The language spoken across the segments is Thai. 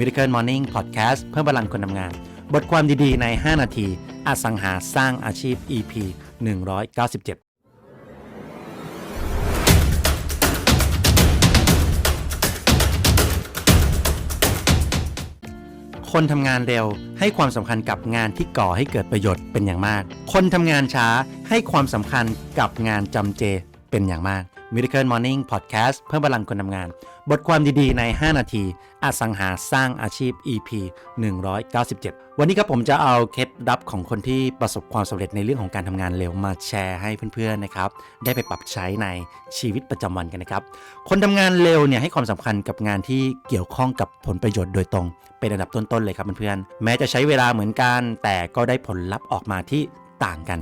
Miracle Morning Podcast เพิ่มพลังคนทำงาน บทความดีๆ ใน 5 นาที อสังหาสร้างอาชีพ EP 197คนทำงานเร็วให้ความสำคัญกับงานที่ก่อให้เกิดประโยชน์เป็นอย่างมาก คนทำงานช้าให้ความสำคัญกับงานจำเจเป็นอย่างมาก Miracle Morning Podcast เพิ่มพลังคนทำงาน บทความดีๆ ใน 5 นาที อสังหาสร้างอาชีพ EP 197 วันนี้ครับผมจะเอาเคล็ดลับของคนที่ประสบความสำเร็จในเรื่องของการทำงานเร็วมาแชร์ให้เพื่อนๆนะครับ ได้ไปปรับใช้ในชีวิตประจำวันกันนะครับ คนทำงานเร็วเนี่ยให้ความสำคัญกับงานที่เกี่ยวข้องกับผลประโยชน์โดยตรง เป็นอันดับต้นๆเลยครับเพื่อนๆ แม้จะใช้เวลาเหมือนกัน แต่ก็ได้ผลลัพธ์ออกมาที่ต่างกัน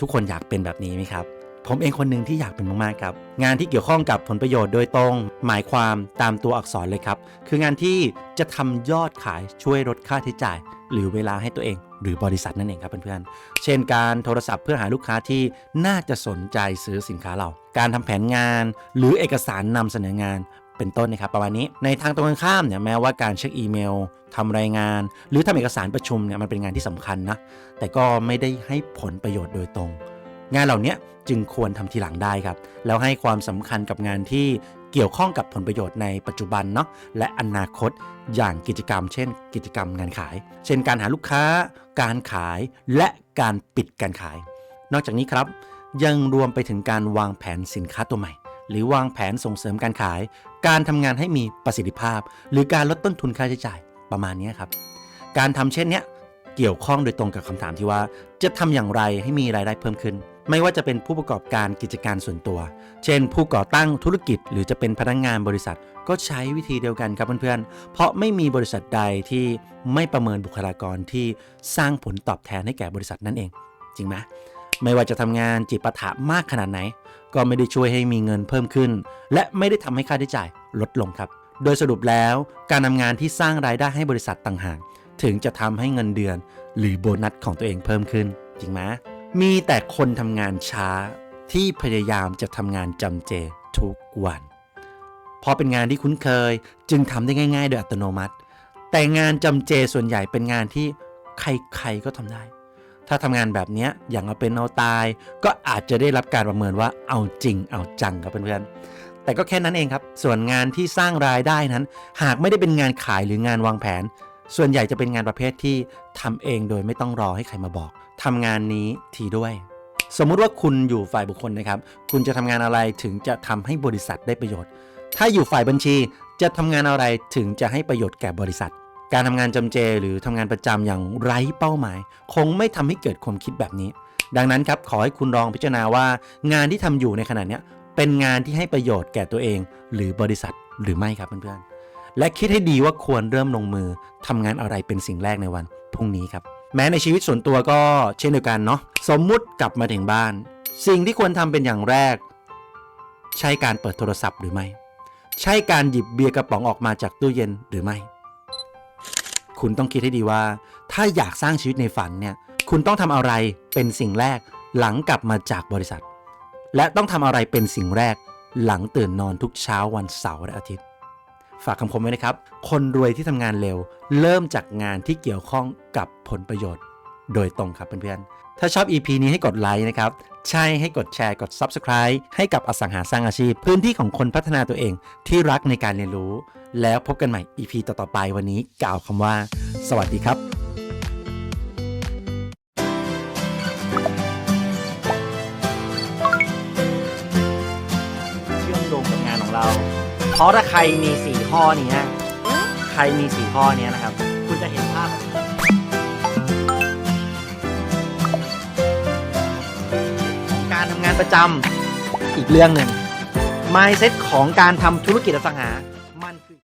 ทุกคนอยากเป็นแบบนี้ไหมครับ ผมเองคนหนึ่งที่อยากเป็นมากๆครับ งานที่เกี่ยวข้องกับผลประโยชน์โดยตรง หมายความตามตัวอักษรเลยครับ คืองานที่จะทำยอดขายช่วยลดค่าใช้จ่าย หรือเวลาให้ตัวเอง หรือบริษัทนั่นเองครับเพื่อนๆ เช่นการโทรศัพท์เพื่อหาลูกค้าที่น่าจะสนใจซื้อสินค้าเรา การทำแผนงาน หรือเอกสารนำเสนองานเป็นต้นนะครับประมาณนี้ในทางตรงกันข้ามเนี่ยแม้ว่าการเช็คอีเมลทำรายงาน หรือทำเอกสารประชุมเนี่ยมันเป็นงานที่สำคัญนะแต่ก็ไม่ได้ให้ผลประโยชน์โดยตรง งานเหล่านี้จึงควรทำทีหลังได้ครับ แล้วให้ความสำคัญกับงานที่เกี่ยวข้องกับผลประโยชน์ในปัจจุบันเนาะและอนาคตอย่างกิจกรรม เช่น กิจกรรมงานขาย เช่นการหาลูกค้า การขายและการปิดการขาย นอกจากนี้ครับ ยังรวมไปถึงการวางแผนสินค้าตัวใหม่ หรือวางแผนส่งเสริมการขาย การทำงานให้มีประสิทธิภาพ หรือการลดต้นทุนค่าใช้จ่ายประมาณนี้ครับการทำเช่นนี้ เกี่ยวข้องโดยตรงกับคำถามที่ว่า จะทำอย่างไรให้มีรายได้เพิ่มขึ้น ไม่ว่าจะเป็นผู้ประกอบการกิจการส่วนตัว เช่น ผู้ก่อตั้งธุรกิจ หรือจะเป็นพนักงานบริษัท ก็ใช้วิธีเดียวกันครับเพื่อนๆ เพราะไม่มีบริษัทใดที่ไม่ประเมินบุคลากรที่สร้างผลตอบแทนให้แก่บริษัทนั่นเอง จริงไหมไม่ว่าจะทำงานจิปาถะมากขนาดไหน ก็ไม่ได้ช่วยให้มีเงินเพิ่มขึ้น และไม่ได้ทำให้ค่าใช้จ่ายลดลงครับ โดยสรุปแล้วการทำงานที่สร้างรายได้ให้บริษัทต่างหาก ถึงจะทำให้เงินเดือน หรือโบนัสของตัวเองเพิ่มขึ้น จริงไหมมีแต่คนทำงานช้าที่พยายามจะทำงานจำเจทุกวันพอเป็นงานที่คุ้นเคยจึงทำได้ง่าย ๆ โดยอัตโนมัติ แต่งานจำเจส่วนใหญ่เป็นงานที่ใครๆก็ทำได้ ถ้าทำงานแบบนี้อย่างเอาเป็นเอาตาย ก็อาจจะได้รับการประเมินว่าเอาจริงเอาจังครับเพื่อนๆแต่ก็แค่นั้นเองครับ ส่วนงานที่สร้างรายได้นั้น หากไม่ได้เป็นงานขายหรืองานวางแผน ส่วนใหญ่จะเป็นงานประเภทที่ทำเองโดยไม่ต้องรอให้ใครมาบอกทำงานนี้ทีด้วย สมมุติว่าคุณอยู่ฝ่ายบุคคลนะครับ คุณจะทำงานอะไรถึงจะทำให้บริษัทได้ประโยชน์ ถ้าอยู่ฝ่ายบัญชีจะทำงานอะไรถึงจะให้ประโยชน์แก่บริษัท การทำงานจำเจ หรือทำงานประจำอย่างไร้เป้าหมาย คงไม่ทำให้เกิดความคิดแบบนี้ ดังนั้นครับขอให้คุณลองพิจารณาว่า งานที่ทำอยู่ในขณะนี้เป็นงานที่ให้ประโยชน์แก่ตัวเอง หรือบริษัทหรือไม่ครับเพื่อนๆ และคิดให้ดีว่าควรเริ่มลงมือทำงานอะไรเป็นสิ่งแรกในวันพรุ่งนี้ครับ แม้ในชีวิตส่วนตัวก็เช่นเดียวกันเนาะสมมุติกลับมาถึงบ้าน สิ่งที่ควรทำเป็นอย่างแรก ใช่การเปิดโทรศัพท์หรือไม่ ใช่การหยิบเบียร์กระป๋องออกมาจากตู้เย็นหรือไม่ คุณต้องคิดให้ดีว่า ถ้าอยากสร้างชีวิตในฝันเนี่ยคุณต้องทำอะไรเป็นสิ่งแรกหลังกลับมาจากบริษัท และต้องทำอะไรเป็นสิ่งแรกหลังตื่นนอนทุกเช้าวันเสาร์และอาทิตย์ ฝากคำคมไว้นะครับ คนรวยที่ทำงานเร็ว เริ่มจากงานที่เกี่ยวข้องกับผลประโยชน์ โดยตรงครับเพื่อนๆ ถ้าชอบ EP นี้ให้กดไลค์นะครับ ใช่ให้กดแชร์กด Subscribe ให้กับอสังหาสร้างอาชีพ พื้นที่ของคนพัฒนาตัวเองที่รักในการเรียนรู้ แล้วพบกันใหม่ EP ต่อๆไปวันนี้กล่าวคำว่า สวัสดีครับ ราะถ้าใครมีสี่ข้อนี้ใครมีสี่ข้อนี้นะครับ คุณจะเห็นภาพ ของการทำงานประจำอีกเรื่องหนึ่ง mindset ของการทำธุรกิจอสังหา